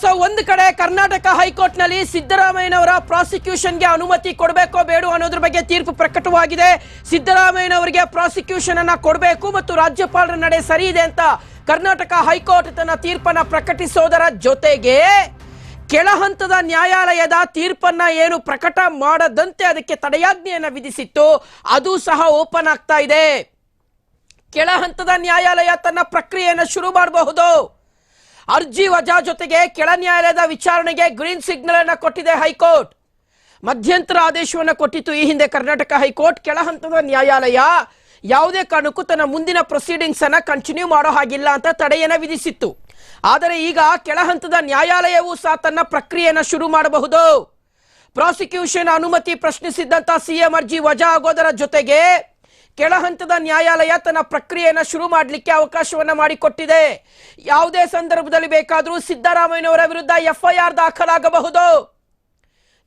So ಒಂದು ಕಡೆ ಕರ್ನಾಟಕ ಹೈಕೋರ್ಟ್ನಲ್ಲಿ ಸಿದ್ದರಾಮಯ್ಯನವರ ಪ್ರಾಸಿಕ್ಯೂಷನ್ಗೆ ಅನುಮತಿ ಕೊಡಬೇಕೋ ಬೇಡ ಅನ್ನೋದ್ರ ಬಗ್ಗೆ ತೀರ್ಪು ಪ್ರಕಟವಾಗಿದೆ. ಸಿದ್ದರಾಮಯ್ಯನವರಿಗೆ ಪ್ರಾಸಿಕ್ಯೂಷನ್ ಅನ್ನ ಕೊಡಬೇಕು ಮತ್ತು ರಾಜ್ಯಪಾಲರ ನಡೆ ಸರಿ ಇದೆ ಅಂತ ಕರ್ನಾಟಕ ಹೈಕೋರ್ಟ್ ತನ್ನ ತೀರ್ಪನ್ನ ಪ್ರಕಟಿಸೋದರ ಜೊತೆಗೆ ಕೆಳ ಹಂತದ ನ್ಯಾಯಾಲಯದ ತೀರ್ಪನ್ನ ಏನು ಪ್ರಕಟ ಮಾಡದಂತೆ ಅದಕ್ಕೆ ತಡೆಯಾಜ್ಞೆಯನ್ನು ವಿಧಿಸಿತ್ತು. ಅದು ಸಹ ಓಪನ್ ಆಗ್ತಾ ಇದೆ. ಕೆಳ ಹಂತದ ನ್ಯಾಯಾಲಯ ತನ್ನ ಪ್ರಕ್ರಿಯೆಯನ್ನು ಶುರು ಮಾಡಬಹುದು. ಅರ್ಜಿ ವಜಾ ಜೊತೆಗೆ ಕೆಳ ನ್ಯಾಯಾಲಯದ ವಿಚಾರಣೆಗೆ ಗ್ರೀನ್ ಸಿಗ್ನಲ್ ಅನ್ನು ಕೊಟ್ಟಿದೆ ಹೈಕೋರ್ಟ್. ಮಧ್ಯಂತರ ಆದೇಶವನ್ನು ಕೊಟ್ಟಿತ್ತು ಈ ಹಿಂದೆ ಕರ್ನಾಟಕ ಹೈಕೋರ್ಟ್. ಕೆಳ ಹಂತದ ನ್ಯಾಯಾಲಯ ಯಾವುದೇ ಕಾರಣಕ್ಕೂ ತನ್ನ ಮುಂದಿನ ಪ್ರೊಸೀಡಿಂಗ್ಸ್ ಅನ್ನ ಕಂಟಿನ್ಯೂ ಮಾಡೋ ಹಾಗಿಲ್ಲ ಅಂತ ತಡೆಯನ್ನ ವಿಧಿಸಿತ್ತು. ಆದರೆ ಈಗ ಕೆಳ ಹಂತದ ನ್ಯಾಯಾಲಯವೂ ಸಹ ತನ್ನ ಪ್ರಕ್ರಿಯೆಯನ್ನು ಶುರು ಮಾಡಬಹುದು. ಪ್ರಾಸಿಕ್ಯೂಷನ್ ಅನುಮತಿ ಪ್ರಶ್ನಿಸಿದ್ದಂತಹ ಸಿಎಂ ಅರ್ಜಿ ವಜಾ ಆಗೋದರ ಜೊತೆಗೆ ಕೆಳ ಹಂತದ ನ್ಯಾಯಾಲಯ ತನ್ನ ಪ್ರಕ್ರಿಯೆಯನ್ನು ಶುರು ಮಾಡಲಿಕ್ಕೆ ಅವಕಾಶವನ್ನು ಮಾಡಿಕೊಟ್ಟಿದೆ. ಯಾವುದೇ ಸಂದರ್ಭದಲ್ಲಿ ಬೇಕಾದರೂ ಸಿದ್ದರಾಮಯ್ಯನವರ ವಿರುದ್ಧ ಎಫ್ಐಆರ್ ದಾಖಲಾಗಬಹುದು.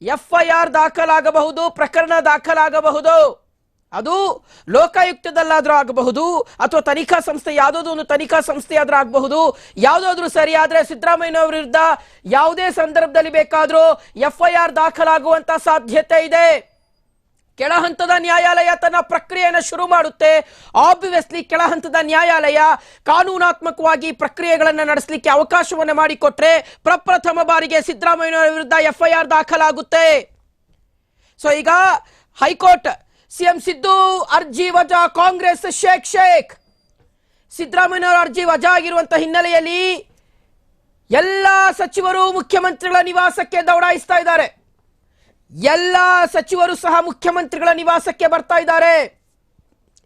ಎಫ್ಐಆರ್ ದಾಖಲಾಗಬಹುದು, ಪ್ರಕರಣ ದಾಖಲಾಗಬಹುದು. ಅದು ಲೋಕಾಯುಕ್ತದಲ್ಲಾದರೂ ಆಗಬಹುದು, ಅಥವಾ ತನಿಖಾ ಸಂಸ್ಥೆ, ಯಾವುದಾದ್ರು ಒಂದು ತನಿಖಾ ಸಂಸ್ಥೆ ಆದರೂ ಆಗಬಹುದು. ಯಾವುದಾದ್ರೂ ಸರಿ ಸಿದ್ದರಾಮಯ್ಯನವರ ವಿರುದ್ಧ ಯಾವುದೇ ಸಂದರ್ಭದಲ್ಲಿ ಬೇಕಾದರೂ ಎಫ್ಐಆರ್ ದಾಖಲಾಗುವಂಥ ಸಾಧ್ಯತೆ ಇದೆ. ಕೆಳ ಹಂತದ ನ್ಯಾಯಾಲಯ ತನ್ನ ಪ್ರಕ್ರಿಯೆಯನ್ನು ಶುರು ಮಾಡುತ್ತೆ. ಆಬ್ವಿಯಸ್ಲಿ ಕೆಳ ಹಂತದ ನ್ಯಾಯಾಲಯ ಕಾನೂನಾತ್ಮಕವಾಗಿ ಪ್ರಕ್ರಿಯೆಗಳನ್ನು ನಡೆಸಲಿಕ್ಕೆ ಅವಕಾಶವನ್ನು ಮಾಡಿಕೊಟ್ರೆ ಪ್ರಪ್ರಥಮ ಬಾರಿಗೆ ಸಿದ್ದರಾಮಯ್ಯನವರ ವಿರುದ್ಧ ಎಫ್ಐಆರ್ ದಾಖಲಾಗುತ್ತೆ. ಸೊ ಈಗ ಹೈಕೋರ್ಟ್ ಸಿಎಂ ಸಿದ್ದು ಅರ್ಜಿ ವಜಾ ಕಾಂಗ್ರೆಸ್ ಶೇಖ್ ಶೇಖ್. ಸಿದ್ದರಾಮಯ್ಯನವರ ಅರ್ಜಿ ವಜಾ ಆಗಿರುವಂತಹ ಹಿನ್ನೆಲೆಯಲ್ಲಿ ಎಲ್ಲ ಸಚಿವರು ಮುಖ್ಯಮಂತ್ರಿಗಳ ನಿವಾಸಕ್ಕೆ ದೌಡಾಯಿಸ್ತಾ ಇದ್ದಾರೆ. ಎಲ್ಲ ಸಚಿವರು ಸಹ ಮುಖ್ಯಮಂತ್ರಿಗಳ ನಿವಾಸಕ್ಕೆ ಬರ್ತಾ ಇದ್ದಾರೆ.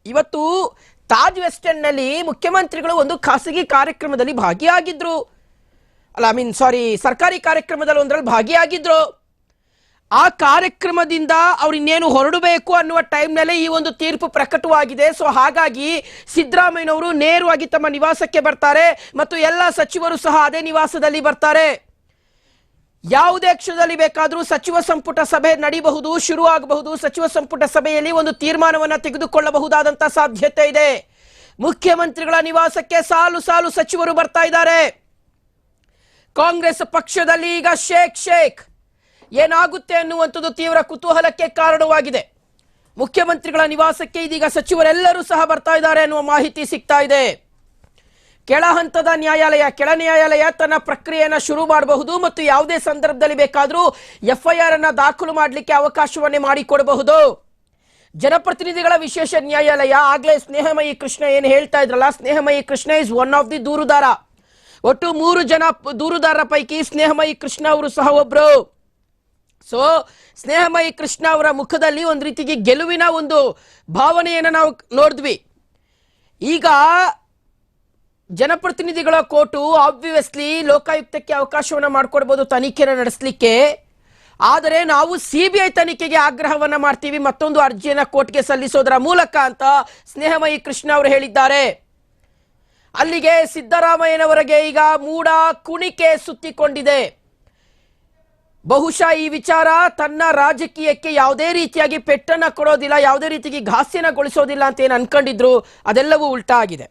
ಇವತ್ತು ತಾಜ್ ವೆಸ್ಟರ್ನ್ನಲ್ಲಿ ಮುಖ್ಯಮಂತ್ರಿಗಳು ಒಂದು ಖಾಸಗಿ ಕಾರ್ಯಕ್ರಮದಲ್ಲಿ ಭಾಗಿಯಾಗಿದ್ರು. ಅಲ್ಲ ಐ ಮೀನ್ ಸಾರಿ ಸರ್ಕಾರಿ ಕಾರ್ಯಕ್ರಮದಲ್ಲಿ ಒಂದರಲ್ಲಿ ಭಾಗಿಯಾಗಿದ್ರು. ಆ ಕಾರ್ಯಕ್ರಮದಿಂದ ಅವ್ರು ಇನ್ನೇನು ಹೊರಡಬೇಕು ಅನ್ನುವ ಟೈಮ್ನಲ್ಲೇ ಈ ಒಂದು ತೀರ್ಪು ಪ್ರಕಟವಾಗಿದೆ. ಸೊ ಹಾಗಾಗಿ ಸಿದ್ದರಾಮಯ್ಯನವರು ನೇರವಾಗಿ ತಮ್ಮ ನಿವಾಸಕ್ಕೆ ಬರ್ತಾರೆ ಮತ್ತು ಎಲ್ಲ ಸಚಿವರು ಸಹ ಅದೇ ನಿವಾಸದಲ್ಲಿ ಬರ್ತಾರೆ. ಯಾವುದೇ ಕ್ಷಣದಲ್ಲಿ ಬೇಕಾದರೂ ಸಚಿವ ಸಂಪುಟ ಸಭೆ ನಡೆಯಬಹುದು ಶುರು ಆಗಬಹುದು ಸಚಿವ ಸಂಪುಟ ಸಭೆಯಲ್ಲಿ ಒಂದು ತೀರ್ಮಾನವನ್ನು ತೆಗೆದುಕೊಳ್ಳಬಹುದಾದಂತ ಸಾಧ್ಯತೆ ಇದೆ. ಮುಖ್ಯಮಂತ್ರಿಗಳ ನಿವಾಸಕ್ಕೆ ಸಾಲು ಸಾಲು ಸಚಿವರು ಬರ್ತಾ ಇದ್ದಾರೆ. ಕಾಂಗ್ರೆಸ್ ಪಕ್ಷದಲ್ಲಿ ಈಗ ಶೇಖ್ ಶೇಖ್ ಏನಾಗುತ್ತೆ ಅನ್ನುವಂಥದ್ದು ತೀವ್ರ ಕುತೂಹಲಕ್ಕೆ ಕಾರಣವಾಗಿದೆ. ಮುಖ್ಯಮಂತ್ರಿಗಳ ನಿವಾಸಕ್ಕೆ ಇದೀಗ ಸಚಿವರೆಲ್ಲರೂ ಸಹ ಬರ್ತಾ ಇದ್ದಾರೆ ಅನ್ನುವ ಮಾಹಿತಿ ಸಿಗ್ತಾ ಇದೆ. ಕೆಳ ಹಂತದ ನ್ಯಾಯಾಲಯ, ಕೆಳ ನ್ಯಾಯಾಲಯ ತನ್ನ ಪ್ರಕ್ರಿಯೆಯನ್ನು ಶುರು ಮಾಡಬಹುದು ಮತ್ತು ಯಾವುದೇ ಸಂದರ್ಭದಲ್ಲಿ ಬೇಕಾದರೂ ಎಫ್ಐಆರ್ ಅನ್ನು ದಾಖಲು ಮಾಡಲಿಕ್ಕೆ ಅವಕಾಶವನ್ನೇ ಮಾಡಿಕೊಡಬಹುದು. ಜನಪ್ರತಿನಿಧಿಗಳ ವಿಶೇಷ ನ್ಯಾಯಾಲಯ, ಆಗ್ಲೇ ಸ್ನೇಹಮಯಿ ಕೃಷ್ಣ ಏನು ಹೇಳ್ತಾ ಇದ್ರಲ್ಲ, Snehamayi Krishna is one of the ದೂರುದಾರ. ಒಟ್ಟು ಮೂರು ಜನ ದೂರುದಾರರ ಪೈಕಿ ಸ್ನೇಹಮಯಿ ಕೃಷ್ಣ ಅವರು ಸಹ ಒಬ್ರು. ಸೊ ಸ್ನೇಹಮಯಿ ಕೃಷ್ಣ ಅವರ ಮುಖದಲ್ಲಿ ಒಂದು ರೀತಿಗೆ ಗೆಲುವಿನ ಒಂದು ಭಾವನೆಯನ್ನು ನಾವು ನೋಡಿದ್ವಿ. ಈಗ ಜನಪ್ರತಿನಿಧಿಗಳ ಕೋರ್ಟು ಆಬ್ವಿಯಸ್ಲಿ ಲೋಕಾಯುಕ್ತಕ್ಕೆ ಅವಕಾಶವನ್ನು ಮಾಡಿಕೊಡ್ಬೋದು, ತನಿಖೆನ ನಡೆಸಲಿಕ್ಕೆ. ಆದರೆ ನಾವು ಸಿ ಬಿ ಐ ತನಿಖೆಗೆ ಆಗ್ರಹವನ್ನ ಮಾಡ್ತೀವಿ, ಮತ್ತೊಂದು ಅರ್ಜಿಯನ್ನ ಕೋರ್ಟ್ಗೆ ಸಲ್ಲಿಸೋದರ ಮೂಲಕ ಅಂತ ಸ್ನೇಹಮಯಿ ಕೃಷ್ಣ ಅವರು ಹೇಳಿದ್ದಾರೆ. ಅಲ್ಲಿಗೆ ಸಿದ್ದರಾಮಯ್ಯನವರಿಗೆ ಈಗ ಮೂಡ ಕುಣಿಕೆ ಸುತ್ತಿಕೊಂಡಿದೆ. ಬಹುಶಃ ಈ ವಿಚಾರ ತನ್ನ ರಾಜಕೀಯಕ್ಕೆ ಯಾವುದೇ ರೀತಿಯಾಗಿ ಪೆಟ್ಟನ್ನ ಕೊಡೋದಿಲ್ಲ, ಯಾವುದೇ ರೀತಿಯಾಗಿ ಘಾಸ್ಯನಗೊಳಿಸೋದಿಲ್ಲ ಅಂತ ಏನು ಅನ್ಕೊಂಡಿದ್ರು ಅದೆಲ್ಲವೂ ಉಲ್ಟಾ ಆಗಿದೆ.